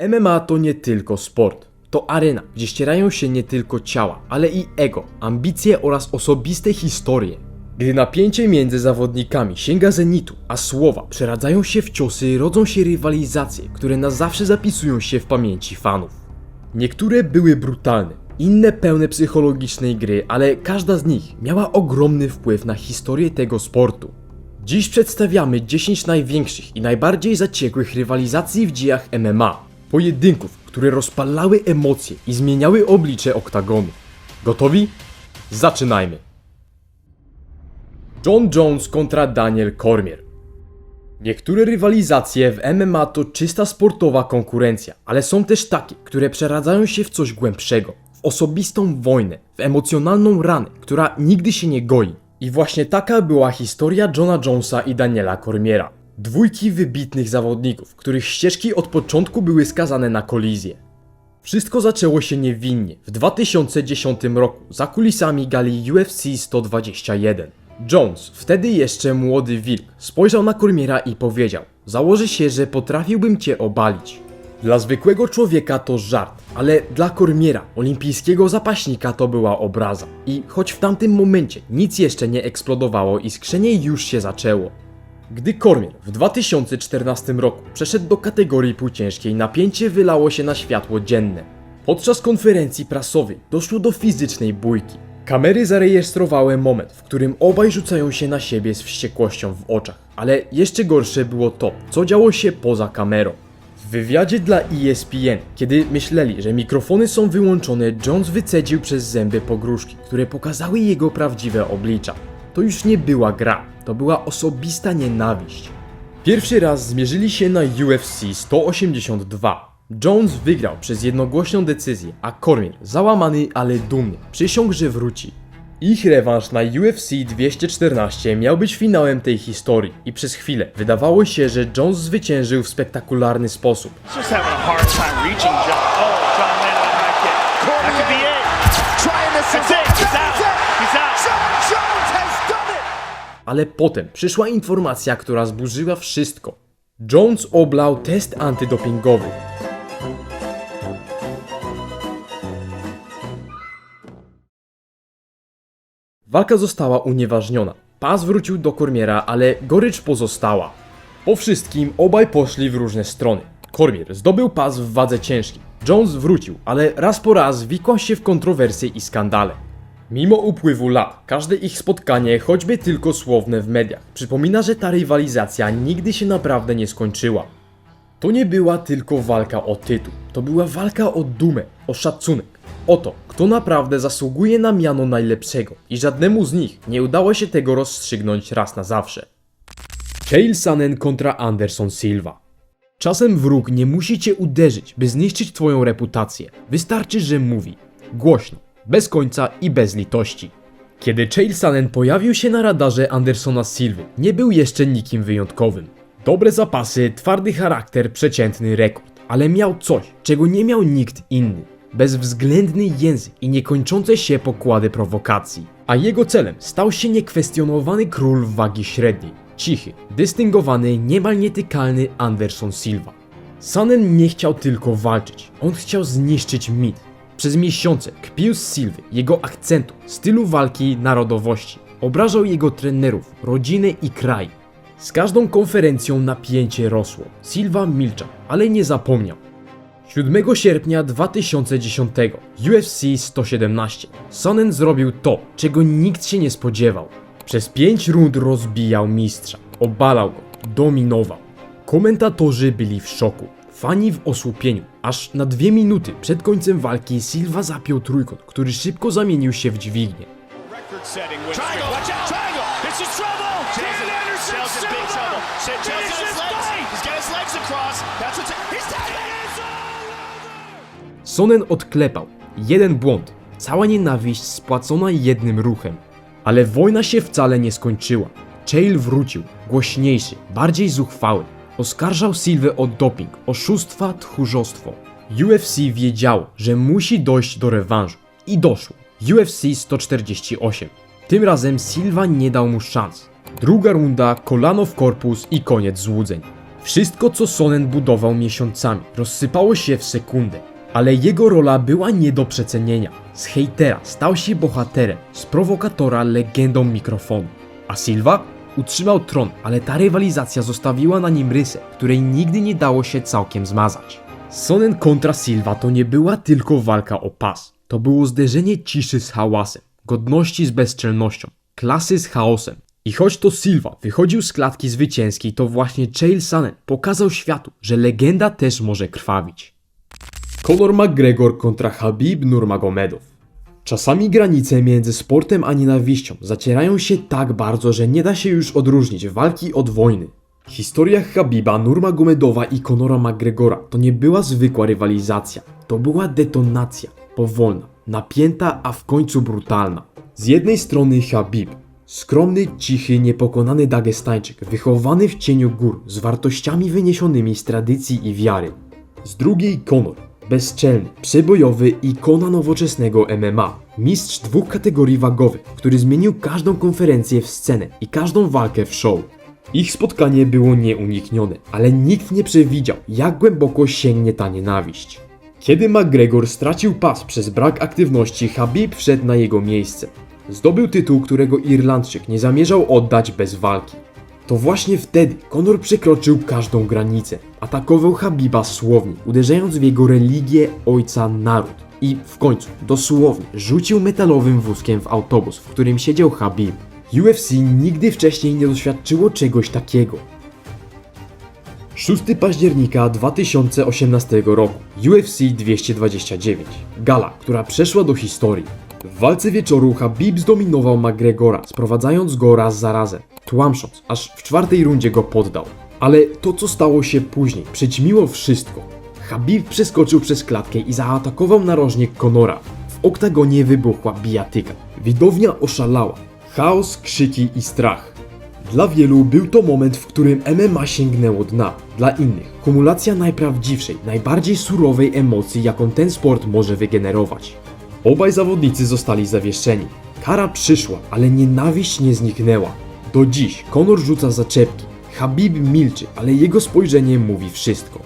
MMA to nie tylko sport. To arena, gdzie ścierają się nie tylko ciała, ale i ego, ambicje oraz osobiste historie. Gdy napięcie między zawodnikami sięga zenitu, a słowa przeradzają się w ciosy, rodzą się rywalizacje, które na zawsze zapisują się w pamięci fanów. Niektóre były brutalne, inne pełne psychologicznej gry, ale każda z nich miała ogromny wpływ na historię tego sportu. Dziś przedstawiamy 10 największych i najbardziej zaciekłych rywalizacji w dziejach MMA. Pojedynków, które rozpalały emocje i zmieniały oblicze oktagonu. Gotowi? Zaczynajmy! John Jones kontra Daniel Cormier. Niektóre rywalizacje w MMA to czysta sportowa konkurencja, ale są też takie, które przeradzają się w coś głębszego, w osobistą wojnę, w emocjonalną ranę, która nigdy się nie goi. I właśnie taka była historia Johna Jonesa i Daniela Cormiera. Dwójki wybitnych zawodników, których ścieżki od początku były skazane na kolizję. Wszystko zaczęło się niewinnie w 2010 roku za kulisami gali UFC 121. Jones, wtedy jeszcze młody wilk, spojrzał na Cormiera i powiedział: Założę się, że potrafiłbym cię obalić. Dla zwykłego człowieka to żart, ale dla Cormiera, olimpijskiego zapaśnika, to była obraza. I choć w tamtym momencie nic jeszcze nie eksplodowało, iskrzenie już się zaczęło. Gdy Cormier w 2014 roku przeszedł do kategorii półciężkiej, napięcie wylało się na światło dzienne. Podczas konferencji prasowej doszło do fizycznej bójki. Kamery zarejestrowały moment, w którym obaj rzucają się na siebie z wściekłością w oczach, ale jeszcze gorsze było to, co działo się poza kamerą. W wywiadzie dla ESPN, kiedy myśleli, że mikrofony są wyłączone, Jones wycedził przez zęby pogróżki, które pokazały jego prawdziwe oblicza. To już nie była gra, to była osobista nienawiść. Pierwszy raz zmierzyli się na UFC 182. Jones wygrał przez jednogłośną decyzję, a Cormier, załamany ale dumny, przysiągł, że wróci. Ich rewanż na UFC 214 miał być finałem tej historii i przez chwilę wydawało się, że Jones zwyciężył w spektakularny sposób. John. Ale potem przyszła informacja, która zburzyła wszystko. Jones oblał test antydopingowy. Walka została unieważniona. Pas wrócił do Cormiera, ale gorycz pozostała. Po wszystkim obaj poszli w różne strony. Cormier zdobył pas w wadze ciężkiej. Jones wrócił, ale raz po raz wikłał się w kontrowersje i skandale. Mimo upływu lat, każde ich spotkanie, choćby tylko słowne w mediach, przypomina, że ta rywalizacja nigdy się naprawdę nie skończyła. To nie była tylko walka o tytuł, to była walka o dumę, o szacunek, o to, kto naprawdę zasługuje na miano najlepszego i żadnemu z nich nie udało się tego rozstrzygnąć raz na zawsze. Chael Sonnen kontra Anderson Silva. Czasem wróg nie musi cię uderzyć, by zniszczyć twoją reputację. Wystarczy, że mówi. Głośno, bez końca i bez litości. Kiedy Chael Sonnen pojawił się na radarze Andersona Silva, nie był jeszcze nikim wyjątkowym. Dobre zapasy, twardy charakter, przeciętny rekord. Ale miał coś, czego nie miał nikt inny. Bezwzględny język i niekończące się pokłady prowokacji. A jego celem stał się niekwestionowany król wagi średniej. Cichy, dystyngowany, niemal nietykalny Anderson Silva. Sonnen nie chciał tylko walczyć, on chciał zniszczyć mit. Przez miesiące kpił z Silwy, jego akcentu, stylu walki, narodowości. Obrażał jego trenerów, rodzinę i kraj. Z każdą konferencją napięcie rosło. Silva milczał, ale nie zapomniał. 7 sierpnia 2010 UFC 117 Sonnen zrobił to, czego nikt się nie spodziewał. Przez 5 rund rozbijał mistrza, obalał go, dominował. Komentatorzy byli w szoku, fani w osłupieniu. Aż na dwie minuty przed końcem walki Silva zapiął trójkąt, który szybko zamienił się w dźwignię. Sonnen odklepał. Jeden błąd. Cała nienawiść spłacona jednym ruchem. Ale wojna się wcale nie skończyła. Chael wrócił, głośniejszy, bardziej zuchwały. Oskarżał Silvę o doping, oszustwa, tchórzostwo. UFC wiedziało, że musi dojść do rewanżu. I doszło. UFC 148. Tym razem Silva nie dał mu szans. Druga runda, kolano w korpus i koniec złudzeń. Wszystko, co Sonnen budował miesiącami, rozsypało się w sekundę. Ale jego rola była nie do przecenienia. Z hejtera stał się bohaterem, z prowokatora legendą mikrofonu. A Silva utrzymał tron, ale ta rywalizacja zostawiła na nim rysę, której nigdy nie dało się całkiem zmazać. Sonnen kontra Silva to nie była tylko walka o pas. To było zderzenie ciszy z hałasem, godności z bezczelnością, klasy z chaosem. I choć to Silva wychodził z klatki zwycięskiej, to właśnie Chael Sonnen pokazał światu, że legenda też może krwawić. Conor McGregor kontra Habib Nurmagomedov. Czasami granice między sportem a nienawiścią zacierają się tak bardzo, że nie da się już odróżnić walki od wojny. Historia Habiba Nurmagomedowa i Conora McGregora to nie była zwykła rywalizacja, to była detonacja, powolna, napięta, a w końcu brutalna. Z jednej strony Habib, skromny, cichy, niepokonany Dagestańczyk, wychowany w cieniu gór, z wartościami wyniesionymi z tradycji i wiary. Z drugiej Conor, bezczelny, przebojowy ikona nowoczesnego MMA. Mistrz dwóch kategorii wagowych, który zmienił każdą konferencję w scenę i każdą walkę w show. Ich spotkanie było nieuniknione, ale nikt nie przewidział, jak głęboko sięgnie ta nienawiść. Kiedy McGregor stracił pas przez brak aktywności, Habib wszedł na jego miejsce. Zdobył tytuł, którego Irlandczyk nie zamierzał oddać bez walki. To właśnie wtedy Conor przekroczył każdą granicę. Atakował Habiba słownie, uderzając w jego religię, ojca, naród. I w końcu, dosłownie, rzucił metalowym wózkiem w autobus, w którym siedział Habib. UFC nigdy wcześniej nie doświadczyło czegoś takiego. 6 października 2018 roku UFC 229. Gala, która przeszła do historii. W walce wieczoru Habib zdominował McGregora, sprowadzając go raz za razem, tłamsząc, aż w czwartej rundzie go poddał. Ale to co stało się później przyćmiło wszystko. Habib przeskoczył przez klatkę i zaatakował narożnie Conora. W oktagonie wybuchła bijatyka. Widownia oszalała. Chaos, krzyki i strach. Dla wielu był to moment, w którym MMA sięgnęło dna. Dla innych kumulacja najprawdziwszej, najbardziej surowej emocji, jaką ten sport może wygenerować. Obaj zawodnicy zostali zawieszeni. Kara przyszła, ale nienawiść nie zniknęła. Do dziś Conor rzuca zaczepki. Habib milczy, ale jego spojrzenie mówi wszystko.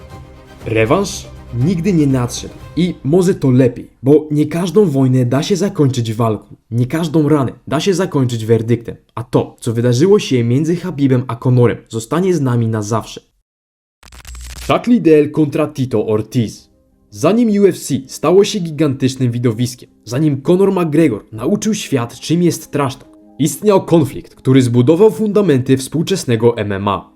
Rewanż nigdy nie nadszedł i może to lepiej, bo nie każdą wojnę da się zakończyć walką, nie każdą ranę da się zakończyć werdyktem, a to, co wydarzyło się między Habibem a Conorem, zostanie z nami na zawsze. Chuck Liddell kontra Tito Ortiz. Zanim UFC stało się gigantycznym widowiskiem, zanim Conor McGregor nauczył świat czym jest trash talk, istniał konflikt, który zbudował fundamenty współczesnego MMA.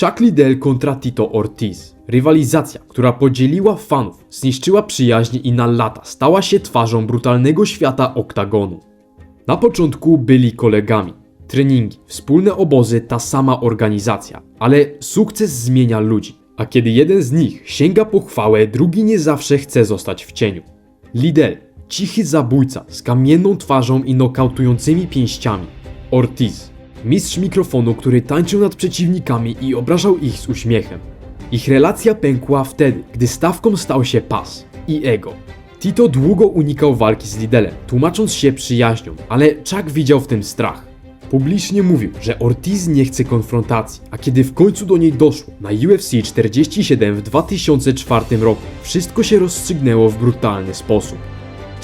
Chuck Liddell kontra Tito Ortiz. Rywalizacja, która podzieliła fanów, zniszczyła przyjaźń i na lata stała się twarzą brutalnego świata oktagonu. Na początku byli kolegami. Treningi, wspólne obozy, ta sama organizacja, ale sukces zmienia ludzi. A kiedy jeden z nich sięga po chwałę, drugi nie zawsze chce zostać w cieniu. Liddell, cichy zabójca z kamienną twarzą i nokautującymi pięściami. Ortiz, mistrz mikrofonu, który tańczył nad przeciwnikami i obrażał ich z uśmiechem. Ich relacja pękła wtedy, gdy stawką stał się pas i ego. Tito długo unikał walki z Lidelem, tłumacząc się przyjaźnią, ale Chuck widział w tym strach. Publicznie mówił, że Ortiz nie chce konfrontacji, a kiedy w końcu do niej doszło, na UFC 47 w 2004 roku, wszystko się rozstrzygnęło w brutalny sposób.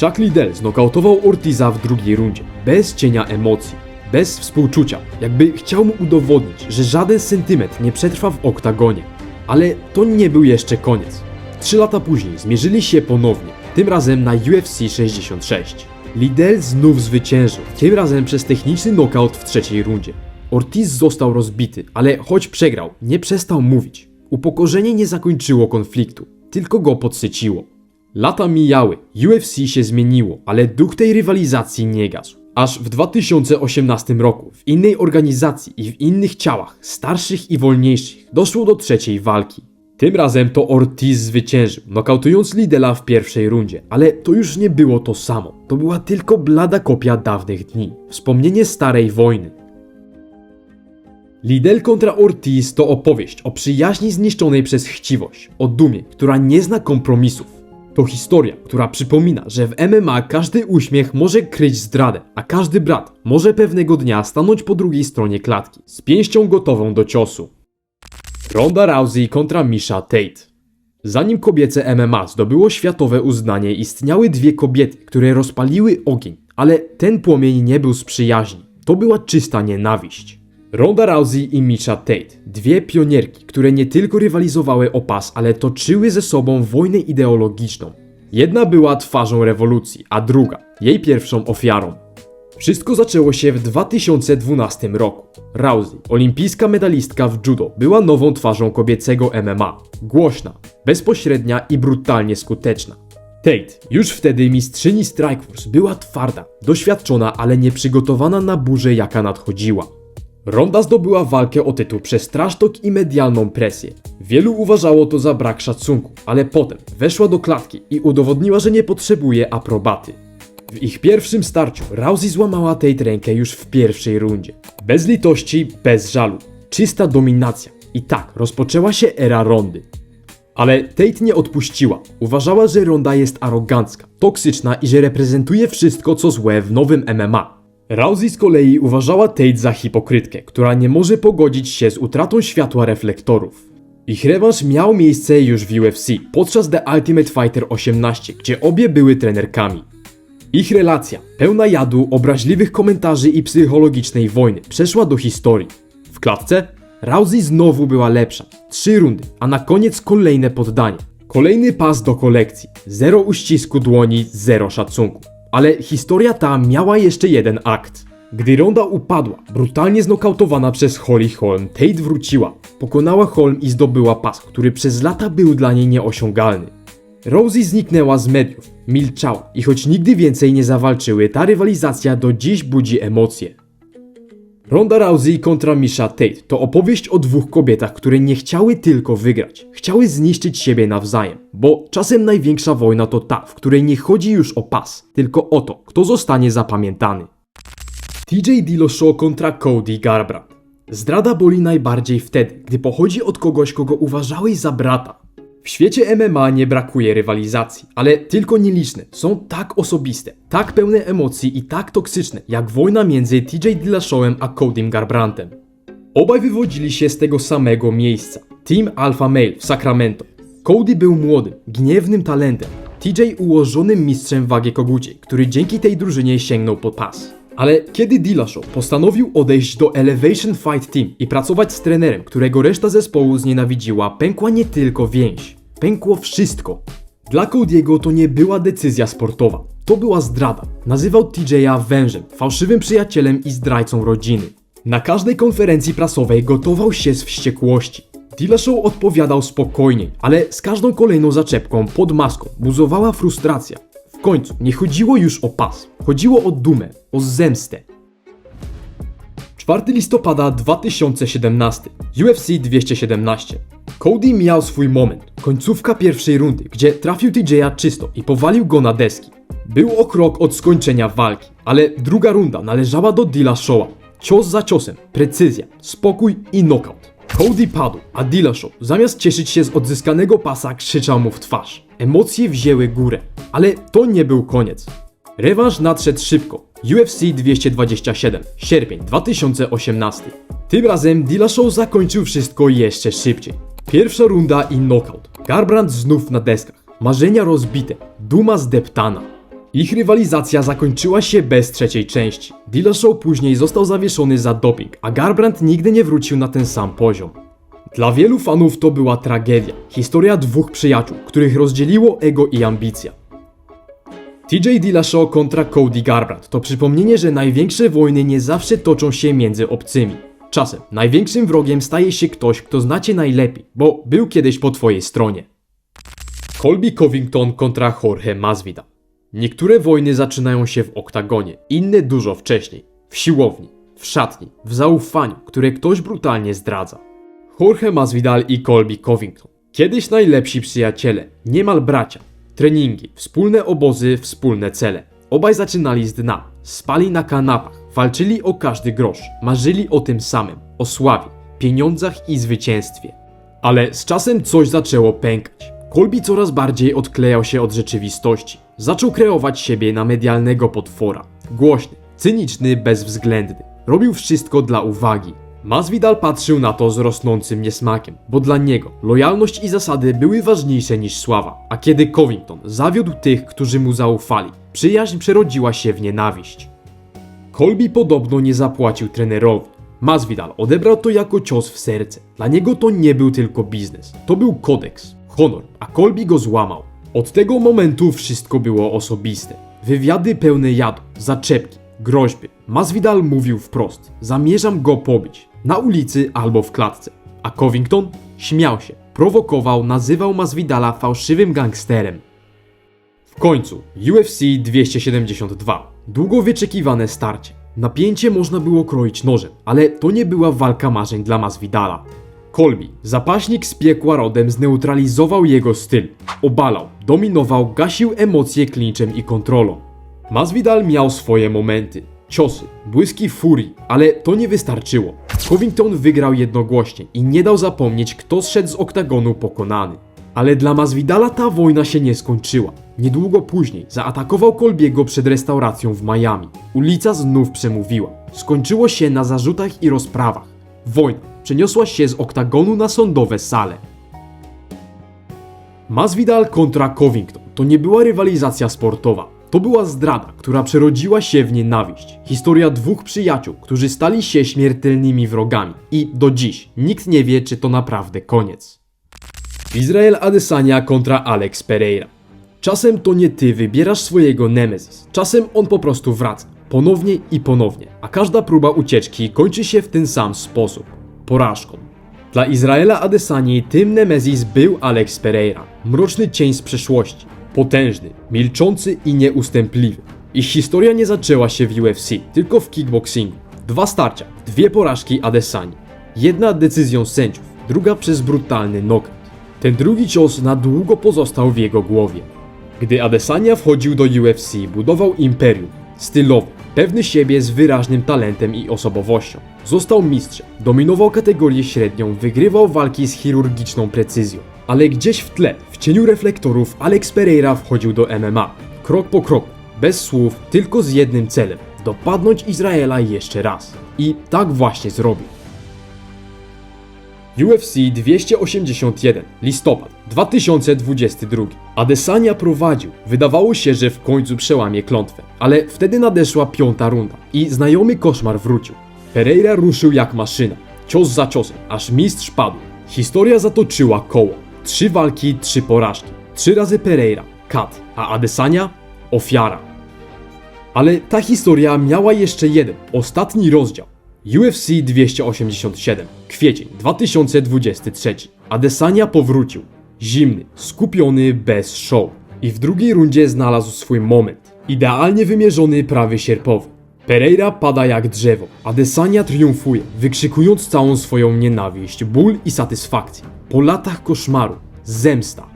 Chuck Liddell znokautował Ortiza w drugiej rundzie, bez cienia emocji, bez współczucia, jakby chciał mu udowodnić, że żaden sentyment nie przetrwa w oktagonie. Ale to nie był jeszcze koniec. Trzy lata później zmierzyli się ponownie, tym razem na UFC 66. Liddell znów zwyciężył, tym razem przez techniczny knockout w trzeciej rundzie. Ortiz został rozbity, ale choć przegrał, nie przestał mówić. Upokorzenie nie zakończyło konfliktu, tylko go podsyciło. Lata mijały, UFC się zmieniło, ale duch tej rywalizacji nie gasł. Aż w 2018 roku w innej organizacji i w innych ciałach, starszych i wolniejszych, doszło do trzeciej walki. Tym razem to Ortiz zwyciężył, nokautując Lidela w pierwszej rundzie, ale to już nie było to samo. To była tylko blada kopia dawnych dni, wspomnienie starej wojny. Lidl kontra Ortiz to opowieść o przyjaźni zniszczonej przez chciwość, o dumie, która nie zna kompromisów. To historia, która przypomina, że w MMA każdy uśmiech może kryć zdradę, a każdy brat może pewnego dnia stanąć po drugiej stronie klatki, z pięścią gotową do ciosu. Ronda Rousey kontra Misha Tate. Zanim kobiece MMA zdobyło światowe uznanie, istniały dwie kobiety, które rozpaliły ogień, ale ten płomień nie był z przyjaźni. To była czysta nienawiść. Ronda Rousey i Misha Tate, dwie pionierki, które nie tylko rywalizowały o pas, ale toczyły ze sobą wojnę ideologiczną. Jedna była twarzą rewolucji, a druga jej pierwszą ofiarą. Wszystko zaczęło się w 2012 roku. Rousey, olimpijska medalistka w judo, była nową twarzą kobiecego MMA. Głośna, bezpośrednia i brutalnie skuteczna. Tate, już wtedy mistrzyni Strikeforce, była twarda, doświadczona, ale nieprzygotowana na burzę jaka nadchodziła. Ronda zdobyła walkę o tytuł przez trasztok i medialną presję. Wielu uważało to za brak szacunku, ale potem weszła do klatki i udowodniła, że nie potrzebuje aprobaty. W ich pierwszym starciu Rousey złamała Tate rękę już w pierwszej rundzie. Bez litości, bez żalu. Czysta dominacja. I tak rozpoczęła się era Rondy. Ale Tate nie odpuściła. Uważała, że Ronda jest arogancka, toksyczna i że reprezentuje wszystko co złe w nowym MMA. Rousey z kolei uważała Tate za hipokrytkę, która nie może pogodzić się z utratą światła reflektorów. Ich rewanż miał miejsce już w UFC podczas The Ultimate Fighter 18, gdzie obie były trenerkami. Ich relacja, pełna jadu, obraźliwych komentarzy i psychologicznej wojny, przeszła do historii. W klatce Rousey znowu była lepsza. Trzy rundy, a na koniec kolejne poddanie. Kolejny pas do kolekcji. Zero uścisku dłoni, zero szacunku. Ale historia ta miała jeszcze jeden akt. Gdy Ronda upadła, brutalnie znokautowana przez Holly Holm, Tate wróciła. Pokonała Holm i zdobyła pas, który przez lata był dla niej nieosiągalny. Rosie zniknęła z mediów, milczała i choć nigdy więcej nie zawalczyły, ta rywalizacja do dziś budzi emocje. Ronda Rousey kontra Misha Tate to opowieść o dwóch kobietach, które nie chciały tylko wygrać, chciały zniszczyć siebie nawzajem, bo czasem największa wojna to ta, w której nie chodzi już o pas, tylko o to, kto zostanie zapamiętany. TJ Dillashaw kontra Cody Garbrandt. Zdrada boli najbardziej wtedy, gdy pochodzi od kogoś, kogo uważałeś za brata. W świecie MMA nie brakuje rywalizacji, ale tylko nieliczne są tak osobiste, tak pełne emocji i tak toksyczne, jak wojna między TJ Dillashawem a Codym Garbrandtem. Obaj wywodzili się z tego samego miejsca. Team Alpha Male w Sacramento. Cody był młodym, gniewnym talentem. TJ ułożonym mistrzem wagi koguciej, który dzięki tej drużynie sięgnął po pas. Ale kiedy Dillashaw postanowił odejść do Elevation Fight Team i pracować z trenerem, którego reszta zespołu znienawidziła, pękła nie tylko więź. Pękło wszystko. Dla Cody'ego to nie była decyzja sportowa. To była zdrada. Nazywał TJ'a wężem, fałszywym przyjacielem i zdrajcą rodziny. Na każdej konferencji prasowej gotował się z wściekłości. Dillashaw odpowiadał spokojnie, ale z każdą kolejną zaczepką pod maską buzowała frustracja. Końcu nie chodziło już o pas, chodziło o dumę, o zemstę. 4 listopada 2017, UFC 217. Cody miał swój moment, końcówka pierwszej rundy, gdzie trafił TJ'a czysto i powalił go na deski. Był o krok od skończenia walki, ale druga runda należała do Dillashawa. Cios za ciosem, precyzja, spokój i knockout. Cody padł, a Dillashaw zamiast cieszyć się z odzyskanego pasa krzyczał mu w twarz. Emocje wzięły górę, ale to nie był koniec. Rewanż nadszedł szybko. UFC 227, sierpień 2018. Tym razem Dillashaw zakończył wszystko jeszcze szybciej. Pierwsza runda i knockout. Garbrandt znów na deskach. Marzenia rozbite, duma zdeptana. Ich rywalizacja zakończyła się bez trzeciej części. Dillashaw później został zawieszony za doping, a Garbrandt nigdy nie wrócił na ten sam poziom. Dla wielu fanów to była tragedia. Historia dwóch przyjaciół, których rozdzieliło ego i ambicja. TJ Dillashaw kontra Cody Garbrandt to przypomnienie, że największe wojny nie zawsze toczą się między obcymi. Czasem największym wrogiem staje się ktoś, kto znacie najlepiej, bo był kiedyś po twojej stronie. Colby Covington kontra Jorge Masvidal. Niektóre wojny zaczynają się w oktagonie, inne dużo wcześniej. W siłowni, w szatni, w zaufaniu, które ktoś brutalnie zdradza. Jorge Masvidal i Colby Covington. Kiedyś najlepsi przyjaciele, niemal bracia. Treningi, wspólne obozy, wspólne cele. Obaj zaczynali z dna, spali na kanapach, walczyli o każdy grosz, marzyli o tym samym, o sławie, pieniądzach i zwycięstwie. Ale z czasem coś zaczęło pękać. Colby coraz bardziej odklejał się od rzeczywistości. Zaczął kreować siebie na medialnego potwora. Głośny, cyniczny, bezwzględny. Robił wszystko dla uwagi. Masvidal patrzył na to z rosnącym niesmakiem, bo dla niego lojalność i zasady były ważniejsze niż sława. A kiedy Covington zawiódł tych, którzy mu zaufali, przyjaźń przerodziła się w nienawiść. Colby podobno nie zapłacił trenerowi. Masvidal odebrał to jako cios w serce. Dla niego to nie był tylko biznes, to był kodeks, honor, a Colby go złamał. Od tego momentu wszystko było osobiste. Wywiady pełne jadu, zaczepki, groźby. Masvidal mówił wprost: Zamierzam go pobić na ulicy albo w klatce. A Covington śmiał się, prowokował, nazywał Masvidala fałszywym gangsterem. W końcu UFC 272. Długo wyczekiwane starcie. Napięcie można było kroić nożem, ale to nie była walka marzeń dla Masvidala. Colby, zapaśnik z piekła rodem, zneutralizował jego styl. Obalał, dominował, gasił emocje klinczem i kontrolą. Masvidal miał swoje momenty. Ciosy, błyski furii, ale to nie wystarczyło. Covington wygrał jednogłośnie i nie dał zapomnieć, kto zszedł z oktagonu pokonany. Ale dla Masvidala ta wojna się nie skończyła. Niedługo później zaatakował Kolbiego przed restauracją w Miami. Ulica znów przemówiła. Skończyło się na zarzutach i rozprawach. Wojna przeniosła się z oktagonu na sądowe sale. Masvidal kontra Covington to nie była rywalizacja sportowa. To była zdrada, która przerodziła się w nienawiść. Historia dwóch przyjaciół, którzy stali się śmiertelnymi wrogami. I do dziś nikt nie wie, czy to naprawdę koniec. Izrael Adesanya kontra Alex Pereira. Czasem to nie ty wybierasz swojego Nemesis, czasem on po prostu wraca. Ponownie i ponownie, a każda próba ucieczki kończy się w ten sam sposób porażką. Dla Izraela Adesanii tym Nemesis był Alex Pereira, mroczny cień z przeszłości, potężny, milczący i nieustępliwy. Ich historia nie zaczęła się w UFC, tylko w kickboxingu. Dwa starcia, dwie porażki Adesanii. Jedna decyzją sędziów, druga przez brutalny knockout. Ten drugi cios na długo pozostał w jego głowie. Gdy Adesanya wchodził do UFC, budował imperium, stylowy, pewny siebie z wyraźnym talentem i osobowością. Został mistrzem, dominował kategorię średnią, wygrywał walki z chirurgiczną precyzją. Ale gdzieś w tle, w cieniu reflektorów, Alex Pereira wchodził do MMA. Krok po kroku, bez słów, tylko z jednym celem dopadnąć Izraela jeszcze raz. I tak właśnie zrobił. UFC 281, listopad 2022. Adesanya prowadził. Wydawało się, że w końcu przełamie klątwę, ale wtedy nadeszła piąta runda i znajomy koszmar wrócił. Pereira ruszył jak maszyna, cios za ciosem, aż mistrz padł. Historia zatoczyła koło. Trzy walki, trzy porażki. Trzy razy Pereira, kat, a Adesanya ofiara. Ale ta historia miała jeszcze jeden, ostatni rozdział. UFC 287, kwiecień 2023. Adesanya powrócił. Zimny, skupiony, bez show. I w drugiej rundzie znalazł swój moment. Idealnie wymierzony prawy sierpowy. Pereira pada jak drzewo. Adesanya triumfuje, wykrzykując całą swoją nienawiść, ból i satysfakcję. Po latach koszmaru, zemsta.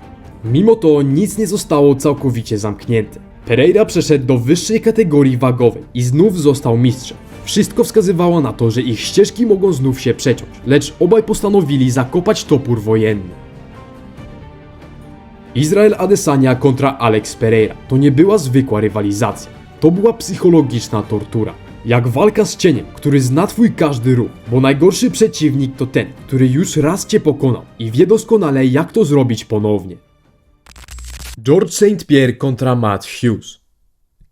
Mimo to nic nie zostało całkowicie zamknięte. Pereira przeszedł do wyższej kategorii wagowej i znów został mistrzem. Wszystko wskazywało na to, że ich ścieżki mogą znów się przeciąć, lecz obaj postanowili zakopać topór wojenny. Izrael Adesanya kontra Alex Pereira to nie była zwykła rywalizacja. To była psychologiczna tortura. Jak walka z cieniem, który zna twój każdy ruch, bo najgorszy przeciwnik to ten, który już raz cię pokonał i wie doskonale jak to zrobić ponownie. George St. Pierre kontra Matt Hughes.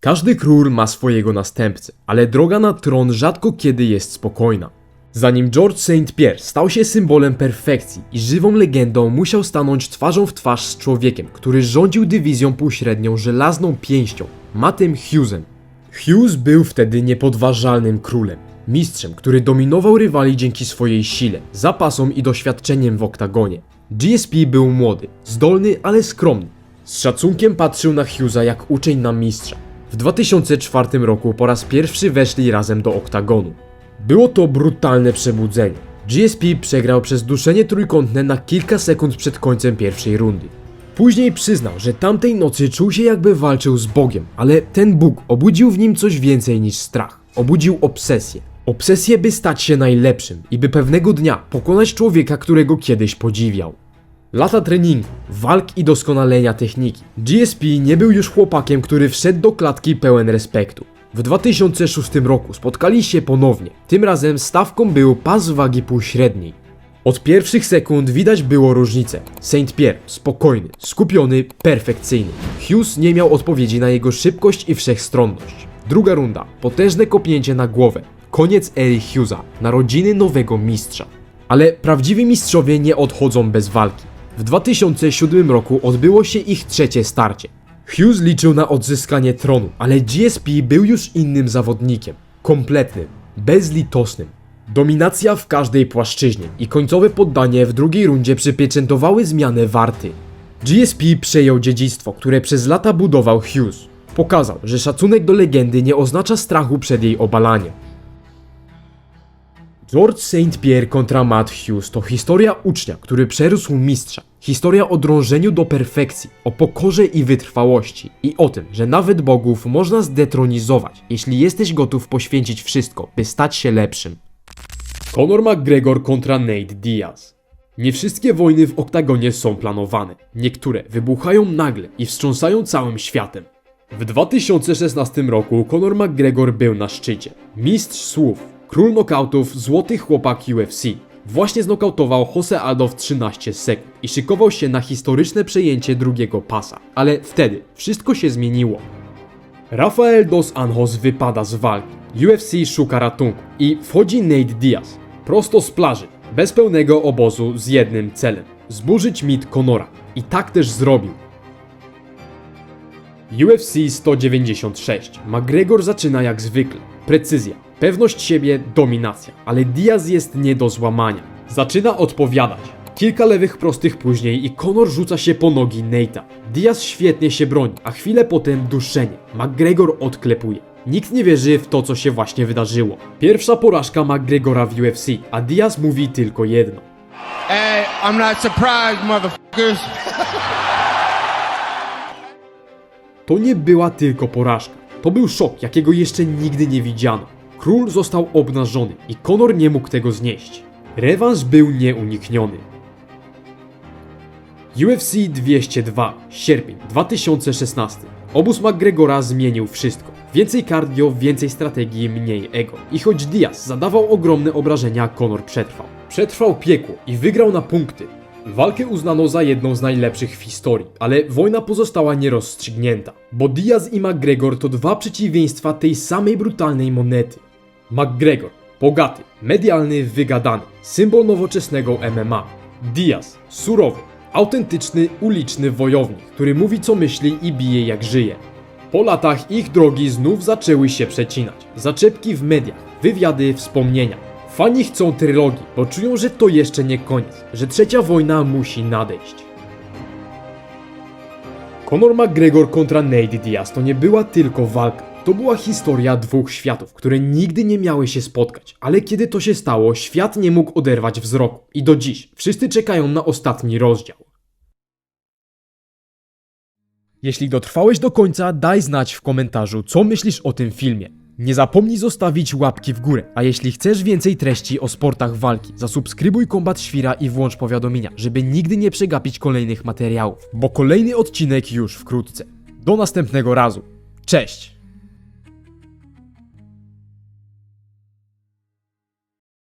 Każdy król ma swojego następcę, ale droga na tron rzadko kiedy jest spokojna. Zanim George St. Pierre stał się symbolem perfekcji i żywą legendą, musiał stanąć twarzą w twarz z człowiekiem, który rządził dywizją półśrednią żelazną pięścią, Mattem Hughesem. Hughes był wtedy niepodważalnym królem, mistrzem, który dominował rywali dzięki swojej sile, zapasom i doświadczeniem w oktagonie. GSP był młody, zdolny, ale skromny. Z szacunkiem patrzył na Hughesa jak uczeń na mistrza. W 2004 roku po raz pierwszy weszli razem do oktagonu. Było to brutalne przebudzenie. GSP przegrał przez duszenie trójkątne na kilka sekund przed końcem pierwszej rundy. Później przyznał, że tamtej nocy czuł się jakby walczył z Bogiem, ale ten Bóg obudził w nim coś więcej niż strach. Obudził obsesję. Obsesję, by stać się najlepszym i by pewnego dnia pokonać człowieka, którego kiedyś podziwiał. Lata treningu, walk i doskonalenia techniki. GSP nie był już chłopakiem, który wszedł do klatki pełen respektu. W 2006 roku spotkali się ponownie. Tym razem stawką był pas wagi półśredniej. Od pierwszych sekund widać było różnicę. Saint Pierre spokojny, skupiony, perfekcyjny. Hughes nie miał odpowiedzi na jego szybkość i wszechstronność. Druga runda, potężne kopnięcie na głowę. Koniec ery Hughesa, narodziny nowego mistrza. Ale prawdziwi mistrzowie nie odchodzą bez walki. W 2007 roku odbyło się ich trzecie starcie. Hughes liczył na odzyskanie tronu, ale GSP był już innym zawodnikiem. Kompletnym, bezlitosnym. Dominacja w każdej płaszczyźnie i końcowe poddanie w drugiej rundzie przypieczętowały zmianę warty. GSP przejął dziedzictwo, które przez lata budował Hughes. Pokazał, że szacunek do legendy nie oznacza strachu przed jej obalaniem. George St. Pierre kontra Matt Hughes to historia ucznia, który przerósł mistrza. Historia o dążeniu do perfekcji, o pokorze i wytrwałości i o tym, że nawet bogów można zdetronizować, jeśli jesteś gotów poświęcić wszystko, by stać się lepszym. Conor McGregor kontra Nate Diaz. Nie wszystkie wojny w oktagonie są planowane. Niektóre wybuchają nagle i wstrząsają całym światem. W 2016 roku Conor McGregor był na szczycie. Mistrz słów, król nokautów, złoty chłopak UFC. Właśnie znokautował Jose Aldo w 13 sekund i szykował się na historyczne przejęcie drugiego pasa. Ale wtedy wszystko się zmieniło. Rafael dos Anjos wypada z walki. UFC szuka ratunku i wchodzi Nate Diaz. Prosto z plaży, bez pełnego obozu z jednym celem. Zburzyć mit Conora. I tak też zrobił. UFC 196. McGregor zaczyna jak zwykle. Precyzja, pewność siebie, dominacja, ale Diaz jest nie do złamania. Zaczyna odpowiadać. Kilka lewych prostych później i Conor rzuca się po nogi Nate'a. Diaz świetnie się broni, a chwilę potem duszenie. McGregor odklepuje. Nikt nie wierzy w to, co się właśnie wydarzyło. Pierwsza porażka McGregora w UFC, a Diaz mówi tylko jedno. Hey, I'm not surprised, motherfuckers. To nie była tylko porażka. To był szok, jakiego jeszcze nigdy nie widziano. Król został obnażony i Conor nie mógł tego znieść. Rewanż był nieunikniony. UFC 202, sierpień 2016. Obóz McGregora zmienił wszystko. Więcej cardio, więcej strategii, mniej ego. I choć Diaz zadawał ogromne obrażenia, Conor przetrwał. Przetrwał piekło i wygrał na punkty. Walkę uznano za jedną z najlepszych w historii, ale wojna pozostała nierozstrzygnięta, bo Diaz i McGregor to dwa przeciwieństwa tej samej brutalnej monety. McGregor, bogaty, medialny, wygadany, symbol nowoczesnego MMA. Diaz, surowy, autentyczny, uliczny wojownik, który mówi co myśli i bije jak żyje. Po latach ich drogi znów zaczęły się przecinać. Zaczepki w mediach, wywiady, wspomnienia. Fani chcą trylogii, bo czują, że to jeszcze nie koniec, że trzecia wojna musi nadejść. Conor McGregor kontra Nate Diaz to nie była tylko walka. To była historia dwóch światów, które nigdy nie miały się spotkać, ale kiedy to się stało, świat nie mógł oderwać wzroku. I do dziś wszyscy czekają na ostatni rozdział. Jeśli dotrwałeś do końca, daj znać w komentarzu, co myślisz o tym filmie. Nie zapomnij zostawić łapki w górę, a jeśli chcesz więcej treści o sportach walki, zasubskrybuj Kombat Świra i włącz powiadomienia, żeby nigdy nie przegapić kolejnych materiałów, bo kolejny odcinek już wkrótce. Do następnego razu. Cześć!